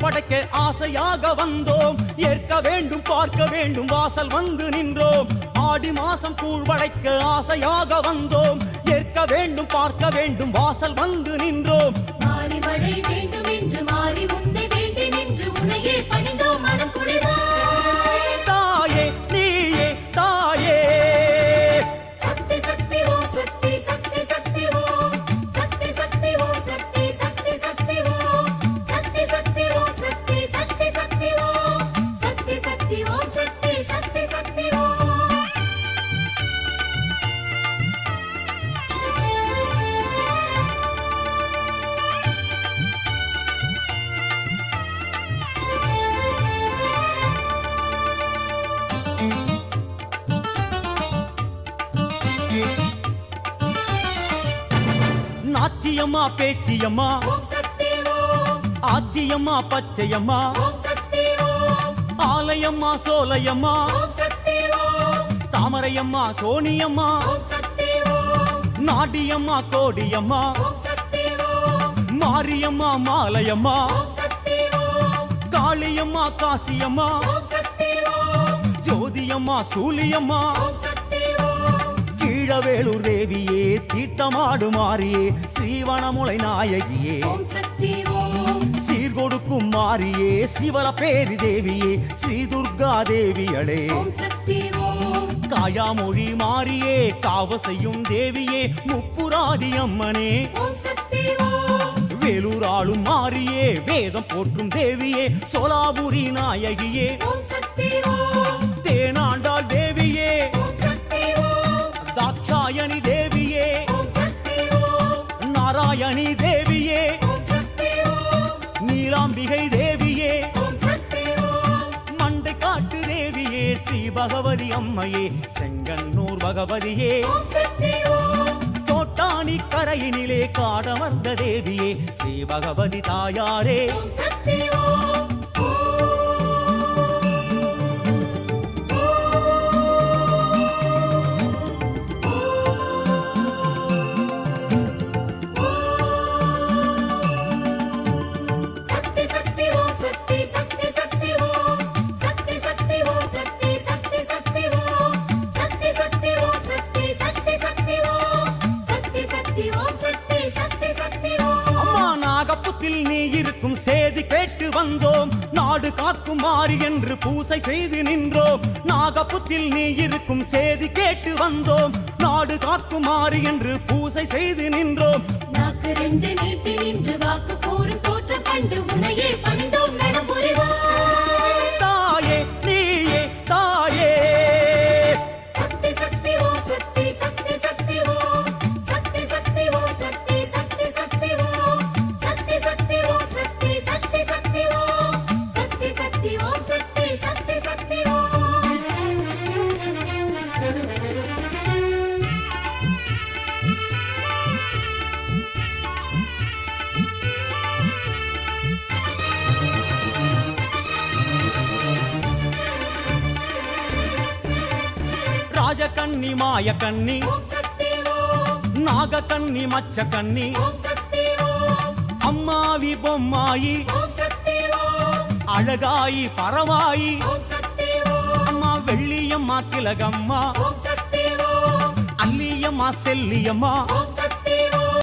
படைக்க ஆசையாக வந்தோம். ஏற்க வேண்டும் பார்க்க வேண்டும் வாசல் வந்து நின்றோம். ஆடி மாசம் கூழ் படைக்க ஆசையாக வந்தோம். ஏற்க வேண்டும் பார்க்க வேண்டும் வாசல் வந்து நின்றோம். நாச்சியம்மா பேச்சியம்மா. ஆச்சியம்மா பச்சையம்மா. ஆலயம்மா சோலையம்மா. தாமரையம்மா சோனியம்மா. நாடியம்மா கோடியம்மா. மாரியம்மா மாலையம்மா. காளியம்மா காசியம்மா. ஜோதியம்மா சூலியம்மா. கீழவேலூர் தேவியே தீட்டமாடு மாறியே ஸ்ரீவனமுலை நாயகியே. சீர்கொடுக்கும் மாறியே சிவல பேரி தேவியே ஸ்ரீ துர்கா தேவியளே. காயாமொழி மாறியே காவ செய்யும் தேவியே முப்புராதி அம்மனே. வேலூராளும் மாறியே வேதம் போற்றும் தேவியே சோலாபுரி நாயகியே. தேனாண்டாள் தேவியே. ஓம் பகவதி அம்மையே செங்கன்னூர் பகவதியே. தோட்டாணி கரையினிலே காடமர்ந்த தேவியே ஸ்ரீ பகவதி தாயாரே. அம்மா நீ இருக்கும் சேதி கேட்டு வந்தோம். நாடு காக்கும் மாறி என்று பூசை செய்து நின்றோம். நாகப்புத்தில் நீ இருக்கும் சேதி கேட்டு வந்தோம். நாடு காக்கும் மாறி என்று பூசை செய்து நின்றோம். நாக்கு ரெண்டு நீட்டி நின்று வாக்கு கூறும் ஓம் சக்தி ஓம். நாகக்கண்ணி மச்சக்கண்ணி ஓம் சக்தி ஓம். அம்மாவி பொம்மாயி. அழகாயி பரவாயி. அம்மா வெள்ளியம்மா திலகம்மா. அல்லியம்மா செல்லியம்மா.